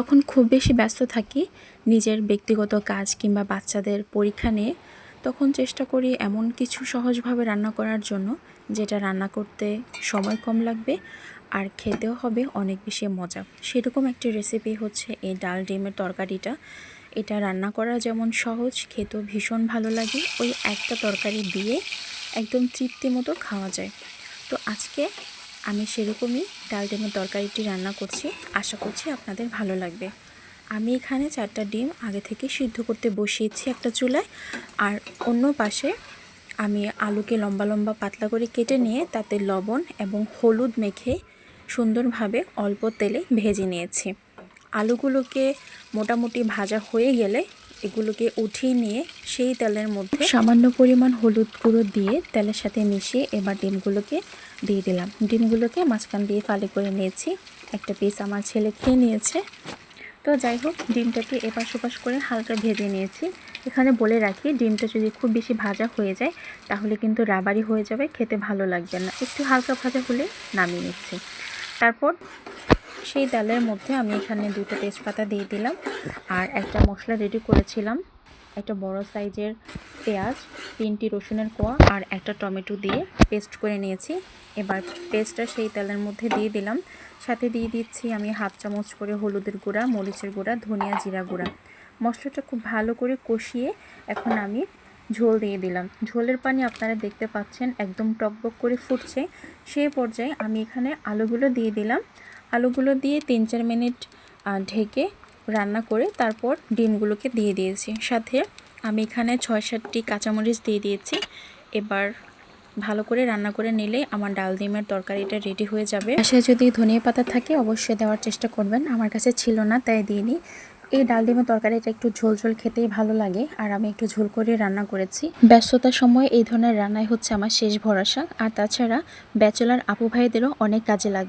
তখন খুব বেশি ব্যস্ত থাকি নিজের ব্যক্তিগত কাজ কিংবা বাচ্চাদের পরীক্ষা নিয়ে। তখন চেষ্টা করি এমন কিছু সহজভাবে রান্না করার জন্য, যেটা রান্না করতে সময় কম লাগবে আর খেতেও হবে অনেক বেশি মজা। সেরকম একটি রেসিপি হচ্ছে এই ডাল ডিমের তরকারিটা। এটা রান্না করা যেমন সহজ, খেতেও ভীষণ ভালো লাগে। ওই একটা তরকারি দিয়ে একদম তৃপ্তি মতো খাওয়া যায়। তো আজকে আমি সেরকমই ডাল ডিমের তরকারিটি রান্না করছি। আশা করছি আপনাদের ভালো লাগবে। আমি এখানে চারটা ডিম আগে থেকে সিদ্ধ করতে বসিয়েছি একটা চুলায়। আর অন্য পাশে আমি আলুকে লম্বা লম্বা পাতলা করে কেটে নিয়ে তাতে লবণ এবং হলুদ মেখে সুন্দরভাবে অল্প তেলে ভেজে নিয়েছি। আলুগুলোকে মোটামুটি ভাজা হয়ে গেলে এগুলোকে উঠিয়ে নিয়ে সেই তেলের মধ্যে সামান্য পরিমাণ হলুদ গুঁড়ো দিয়ে তেলের সাথে মিশিয়ে এবার ডিমগুলোকে দিয়ে দিলাম। ডিমগুলোকে মাঝখান দিয়ে ফালি করে নিয়েছি। একটা পিস আমার ছেলে খেয়ে নিয়েছে। তো যাই হোক, ডিমটাকে এপাশ ওপাশ করে হালকা ভেজে নিয়েছি। এখানে বলে রাখি, ডিমটা যদি খুব বেশি ভাজা হয়ে যায়, তাহলে কিন্তু রাবারি হয়ে যাবে, খেতে ভালো লাগবে না। একটু হালকা ভাজা হলে নামিয়ে নিচ্ছি। তারপর সেই ডালের মধ্যে আমি এখানে দুটো তেজপাতা দিয়ে দিলাম। আর একটা মশলা রেডি করেছিলাম। একটা বড় সাইজের পেঁয়াজ, তিনটি রসুনের কোয়া আর একটা টমেটো দিয়ে পেস্ট করে নিয়েছি। এবার পেস্টটা সেই তেলের মধ্যে দিয়ে দিলাম। সাথে দিয়ে দিচ্ছি আমি হাফ চামচ করে হলুদের গুঁড়া, মরিচের গুঁড়া, ধনিয়া জিরা গুঁড়া। মশলাটা খুব ভালো করে কষিয়ে এখন আমি ঝোল দিয়ে দিলাম। ঝোলের পানি আপনারা দেখতে পাচ্ছেন একদম টকবক করে ফুটছে। সেই পর্যায়ে আমি এখানে আলুগুলো দিয়ে দিলাম। আলুগুলো দিয়ে তিন চার মিনিট ঢেকে রান্না করে তারপর ডিমগুলোকে দিয়ে দিয়েছি। সাথে আমি এখানে ছয় সাতটি কাঁচামরিচ দিয়ে দিয়েছি। এবার ভালো করে রান্না করে নিলে আমার ডাল ডিমের তরকারিটা রেডি হয়ে যাবে। বাসায় যদি ধনিয়া পাতা থাকে অবশ্যই দেওয়ার চেষ্টা করবেন। আমার কাছে ছিল না, তাই দিইনি। এই ডাল ডিমের তরকারিটা একটু ঝোল ঝোল খেতেই ভালো লাগে আর আমি একটু ঝোল করে রান্না করেছি। ব্যস্ততার সময় এই ধরনের রান্নাই হচ্ছে আমার শেষ ভরসা। আর তাছাড়া ব্যাচেলার আপু ভাইদেরও অনেক কাজে লাগবে।